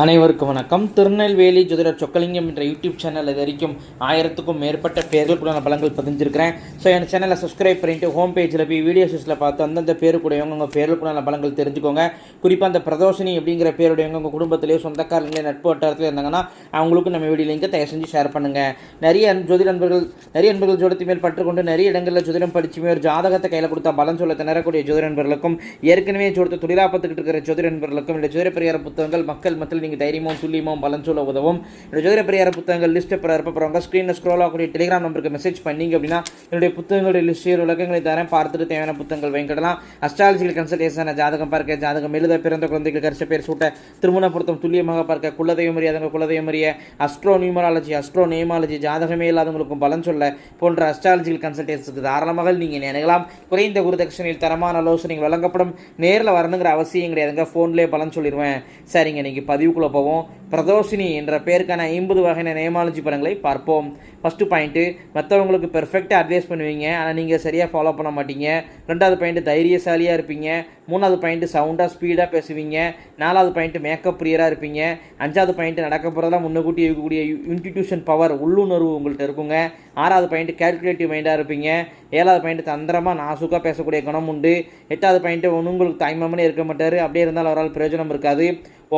அனைவருக்கும் வணக்கம். திருநெல்வேலி ஜோதிடர் சொக்கலிங்கம் என்ற யூடியூப் சேனல் இது வரைக்கும் ஆயிரத்துக்கும் மேற்பட்ட பேர்களுக்குள்ள பலங்கள் பதிஞ்சிருக்கிறேன். ஸோ என் சேனலை சப்ஸ்கிரைப் பண்ணிட்டு ஹோம் பேஜில் போய் வீடியோஸில் பார்த்து அந்தந்த பேருக்குடையவங்க உங்கள் பேருக்குள்ள பலங்கள் தெரிஞ்சுக்கோங்க. குறிப்பாக அந்த பிரதோஷினி அப்படிங்கிற பேருடையவங்க உங்கள் குடும்பத்திலேயோ சொந்தக்காரங்களே நட்பு வட்டாரத்தில் இருந்தாங்கன்னா அவங்களுக்கு நம்ம வீடியோ லிங்கை தயவு செஞ்சு ஷேர் பண்ணுங்கள் நிறைய ஜோதிட நண்பர்கள் நிறைய நண்பர்கள் ஜோடத்தை மேல் பற்றுக்கொண்டு நிறைய இடங்களில் ஜோதிடம் படிச்சுமே ஒரு ஜாதகத்தை கையில் கொடுத்தா பலன் சொல்ல திணறக்கூடிய ஜோதிட நண்பர்களுக்கும் ஏற்கனவே ஜோடத்தை தொழிலாப்பத்துக்கிட்டு இருக்கிற ஜோதிட நண்பர்களுக்கும் இந்த ஜோதிட பிரியார புத்தகங்கள் மக்கள் மத்தியில் நீங்கள் தைரியமும் துல்லியமும் பலன் சொல்ல உதவும். என்னோட ஜோதிட பரிகார புத்தகங்கள் லிஸ்ட்டை பிற இருப்பவங்க ஸ்க்ரீனில் ஸ்க்ரோல் ஆகக்கூடிய டெலிகிராம் நம்பருக்கு மெசேஜ் பண்ணீங்க அப்படின்னா என்னுடைய புத்தகங்களுடைய லிஸ்ட் உலகங்களை தரேன் பார்த்துட்டு தேவையான புத்தகங்கள் வாங்கிக்கலாம் அஸ்ட்ராலஜிக்கல் கன்சல்டேஷன் ஜாதகம் பார்க்க ஜாதகம் எழுத பிறந்த குழந்தைகள் கரிச பேர் சூட்ட திருமண பொருத்தம் துல்லியமாக பார்க்க குலதெய்வம் அறியாதவங்க குலதெய்வம் அறிய அஸ்ட்ரோ நியூமராலஜி அஸ்ட்ரோ நேமாலஜி ஜாதகமே இல்லாதவங்களுக்கும் பலன் சொல்ல போன்ற அஸ்ட்ராலஜிக்கல் கன்சல்டேஷனுக்கு தாராளமாக நீங்கள் நினைக்கலாம் குறைந்த குருதட்சணையில் தரமான ஆலோசனைகள் வழங்கப்படும். நேரில் வரணுங்கிற அவசியம் கிடையாதுங்க. ஃபோன்லேயே பலன் சொல்லிடுவேன் சரிங்க பதிவு ரிவ்யூக்குள்ளே போவோம். பிரதோஷினி என்ற பெயருக்கான ஐம்பது வகையான நேமாலஜி படங்களை பார்ப்போம். ஃபஸ்ட்டு பாயிண்ட்டு மற்றவங்களுக்கு பெர்ஃபெக்டாக அட்வைஸ் பண்ணுவீங்க. ஆனால் நீங்கள் சரியாக ஃபாலோ பண்ண மாட்டீங்க. ரெண்டாவது பாயிண்ட்டு தைரியசாலியாக இருப்பீங்க. மூணாவது பாயிண்ட்டு சவுண்டாக ஸ்பீடாக பேசுவீங்க. நாலாவது பாயிண்ட்டு மேக்கப் பிரியராக இருப்பீங்க. அஞ்சாவது பாயிண்ட்டு நடக்க போகிறதெல்லாம் முன்னக்கூட்டி இருக்கக்கூடிய இன்ஸ்டிடியூஷன் பவர் உள்ளுணர்வு உங்கள்கிட்ட இருக்குங்க. ஆறாவது பாயிண்ட்டு கேல்குலேட்டிவ் மைண்டாக இருப்பீங்க. ஏழாவது பாயிண்ட்டு தந்திரமாக நாசுக்காக பேசக்கூடிய குணம் உண்டு. எட்டாவது பாயிண்ட்டு உங்களுக்கு தாய்மாமனே இருக்க மாட்டார். அப்படியே இருந்தாலும் அவரால் பிரயோஜனம் இருக்காது.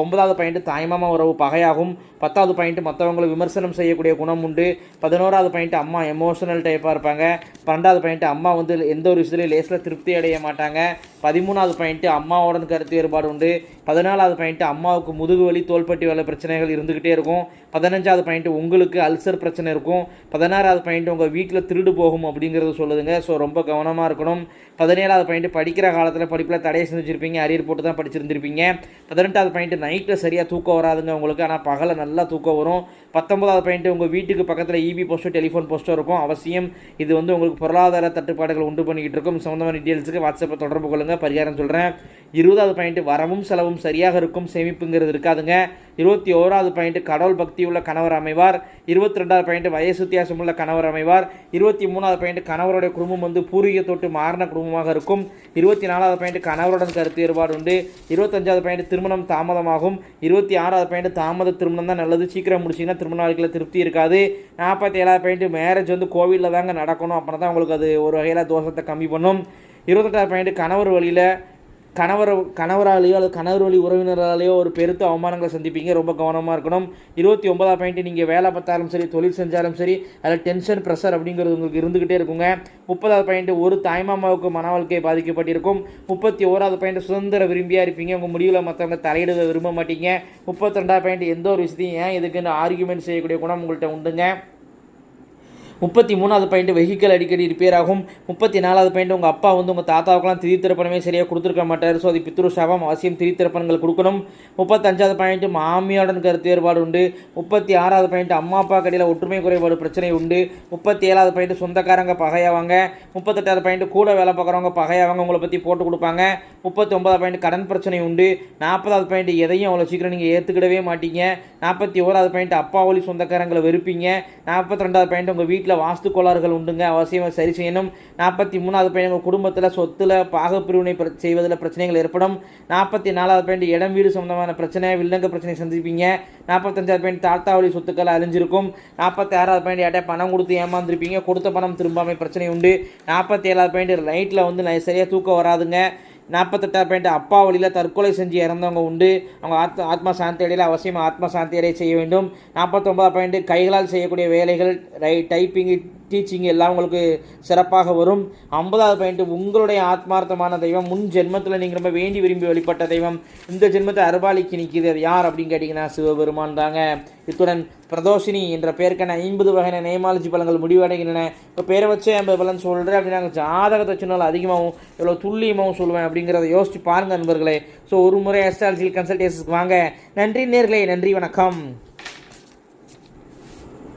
ஒன்பதாவது பாயிண்ட்டு தாய்மாமா உறவு பகையாகும் பத்தாவது பாயிண்ட் மற்றவங்களை விமர்சனம் செய்யக்கூடிய குணம் உண்டு. பதினோராவது பாயிண்ட் அம்மா எமோஷனல் டைப்பாக இருப்பாங்க. பன்னெண்டாவது பாயிண்ட் அம்மா வந்து எந்த ஒரு விஷயத்துலையும் லேஸில் திருப்தி அடைய மாட்டாங்க. பதிமூணாவது பாயிண்ட்டு அம்மாவுடன் கருத்து வேறுபாடு உண்டு. பதினாலாவது பாயிண்ட்டு அம்மாவுக்கு முதுகு வலி தோள்பட்டி வலை பிரச்சனைகள் இருந்துக்கிட்டே இருக்கும். பதினஞ்சாவது பாயிண்ட்டு உங்களுக்கு அல்சர் பிரச்சனை இருக்கும். பதினாறாவது பாயிண்ட் உங்கள் வீட்டில் திருடு போகும் அப்படிங்கிறது சொல்லுதுங்க. ஸோ ரொம்ப கவனமாக இருக்கணும். பதினேழாவது பாயிண்ட் படிக்கிற காலத்தில் படிப்பில் தடையை செஞ்சுருப்பீங்க. அரியர் போட்டு தான் படிச்சிருந்திருப்பீங்க. பதினெட்டாவது பாயிண்ட் நைட்டில் சரியாக தூக்கம் வராதுங்க உங்களுக்கு. ஆனால் பகலில் நல்லா தூக்கம் வரும். பத்தொன்பதாவது பாயிண்ட் உங்கள் வீட்டுக்கு பக்கத்தில் இபி போஸ்ட்டோ டெலிஃபோன் போஸ்ட்டோ இருக்கும். அவசியம் இது வந்து உங்களுக்கு பொருளாதார தட்டுப்பாடுகள் உண்டு பண்ணிக்கிட்டு இருக்கும். சம்மந்தமான டீட்டெயில்ஸுக்கு வாட்ஸ்அப்பை தொடர்பு கொள்ளுங்கள் பரிகாரம் சொல்கிறேன் இருபதாவது பாயிண்ட் வரவும் செலவும் சரியாக இருக்கும் சேமிப்புங்கிறது இருக்காதுங்க. இருபத்தி ஓராவது பாயிண்ட் கடவுள் பக்தி உள்ள கணவர் அமைவார். இருபத்தி ரெண்டாவது பாயிண்ட் வயசு வித்தியாசம் உள்ள கணவர் அமைவார். இருபத்தி மூணாவது பாயிண்ட் கணவருடைய குடும்பம் வந்து பூர்வீக தொட்டு மாறின குடும்பமாக இருக்கும். இருபத்தி நாலாவது பாயிண்ட் கணவருடன் கருத்து வேறுபாடு உண்டு. இருபத்தஞ்சாவது பாயிண்ட் திருமணம் தாமதமாகும். இருபத்தி ஆறாவது பாயிண்ட் தாமத திருமணம் தான் நல்லது. சீக்கிரம் முடிச்சிங்கன்னா திருமண வாழ்க்கையில் திருப்தி இருக்காது. நாற்பத்தி ஏழாவது பாயிண்ட் மேரேஜ் வந்து கோவிலில் தாங்க நடக்கணும். அப்படின்னா தான் உங்களுக்கு அது ஒரு வகையில் தோஷத்தை கம்மி பண்ணும். இருபத்தெட்டாவது பாயிண்ட் கணவர் வழியில் கணவர் கணவராலேயோ அல்லது கணவர் வழி உறவினராலேயோ ஒரு பெருத்த அவமானங்களை சந்திப்பீங்க. ரொம்ப கவனமாக இருக்கணும். இருபத்தி ஒன்பதாம் பாயிண்ட் நீங்கள் வேலை பார்த்தாலும் சரி தொழில் செஞ்சாலும் சரி அதில் டென்ஷன் ப்ரெஷர் அப்படிங்கிறது உங்களுக்கு இருந்துக்கிட்டே இருக்குங்க. முப்பதாவது பாயிண்ட் ஒரு தாய்மாமாவுக்கு மன வாழ்க்கை பாதிக்கப்பட்டிருக்கும். முப்பத்தி ஓராவது பாயிண்ட் சுதந்திர விரும்பியாக இருப்பீங்க. உங்கள் முடிவில் மற்றவங்க தலையிட விரும்ப மாட்டீங்க. முப்பத்தி ரெண்டாவது பாயிண்ட் எந்த ஒரு விஷயத்தையும் ஏன் இதுக்குன்னு ஆர்குமெண்ட் செய்யக்கூடிய குணம் உங்கள்கிட்ட உண்டுங்க. முப்பத்தி மூணாவது பாயிண்ட் வெஹிக்கல் அடிக்கடி ரிப்பேர் ஆகும். முப்பத்தி நாலாவது பாயிண்ட் உங்கள் அப்பா வந்து உங்கள் தாத்தாவுக்குலாம் திரித்திருப்பணமே சரியாக கொடுத்துருக்க மாட்டார். ஸோ அது பித்ரு சாபம் அவசியம் திரித்திருப்பணங்கள் கொடுக்கணும். முப்பத்தஞ்சாவது பாயிண்ட் மாமியாருடன் கருத்து வேறுபாடு உண்டு. முப்பத்தி ஆறாவது பாயிண்ட் அம்மா அப்பா கடையில் ஒற்றுமை குறைபாடு பிரச்சனை உண்டு. முப்பத்தி ஏழாவது பாயிண்ட் சொந்தக்காரங்க பகையாவாங்க. முப்பத்தெட்டாவது பாயிண்ட் கூட வேலை பார்க்குறவங்க பகையாவாங்க உங்களை பற்றி போட்டு கொடுப்பாங்க. முப்பத்தி ஒன்பதாவது பாயிண்ட் கடன் பிரச்சனை உண்டு. நாற்பதாவது பாயிண்ட் எதையும் அவ்வளோ சீக்கிரம் நீங்கள் ஏற்றுக்கிடவே மாட்டீங்க. நாற்பத்தி ஓராவது பாயிண்ட் அப்பா ஒளி சொந்தக்காரங்களை வெறுப்பீங்க. நாற்பத்தி ரெண்டாவது பாயிண்ட் உங்கள் வீட்டில் வாஸ்து கோளாறுகள் உண்டுங்க. அவசியம் சரி செய்யணும். நாற்பத்தி மூணாவது பையன் உங்கள் குடும்பத்தில் சொத்தில் பாகப்பிரிவினை பிர- செய்வதில் பிரச்சனைகள் ஏற்படும். நாற்பத்தி நாலாவது பாயிண்ட் இடம் வீடு சம்பந்தமான பிரச்சனை வில்லங்க பிரச்சனை சந்திப்பீங்க. நாற்பத்தஞ்சாவது பாயிண்ட் தாத்தா வழி சொத்துக்கள் அழிஞ்சிருக்கும். நாற்பத்தி ஆறாவது பையன் யார்ட்ட பணம் கொடுத்து ஏமாந்துருப்பீங்க. கொடுத்த பணம் திரும்பாமல் பிரச்சனை உண்டு. நாற்பத்தி ஏழாவது பாயிண்ட் நைட்டில் வந்து சரியாக தூக்கம் வராதுங்க. நாற்பத்தெட்டாவது பாயிண்ட் அப்பா வழியில் தற்கொலை செஞ்சு இறந்தவங்க உண்டு. அவங்க ஆத்ம ஆத்மா சாந்தி அடையில் அவசியம் ஆத்மா சாந்தி அடைய செய்ய வேண்டும். நாற்பத்தொம்பது பாயிண்ட் கைகளால் செய்யக்கூடிய வேலைகள் ரை டைப்பிங்கு டீச்சிங் எல்லாம் உங்களுக்கு சிறப்பாக வரும். ஐம்பதாவது பாயிண்ட் உங்களுடைய ஆத்மார்த்தமான தெய்வம். முன் ஜென்மத்தில் நீங்கள் ரொம்ப வேண்டி விரும்பி வழிபட்ட தெய்வம். இந்த ஜென்மத்தை அருபாலிக்கு நிற்கிது அது யார் அப்படின்னு கேட்டிங்கன்னா சிவபெருமான் தாங்க. இத்துடன் பிரதோஷினி என்ற பெயருக்கான ஐம்பது வகையான நேமாலஜி பலங்கள் முடிவடைகின்றன. இப்போ பேரை வச்சே ஐம்பது பலன் சொல்கிறேன் அப்படின்னா ஜாதகத்தை சொன்னால் அதிகமாகவும் எவ்வளோ துல்லியமாகவும் சொல்லுவேன் அப்படிங்கிறத யோசிச்சு பாருங்கள் நண்பர்களே. ஸோ ஒரு முறை அஸ்ட்ராலஜிக்கல் கன்சல்டேஷனுக்கு வாங்க. நன்றி நேர்களே. நன்றி வணக்கம்.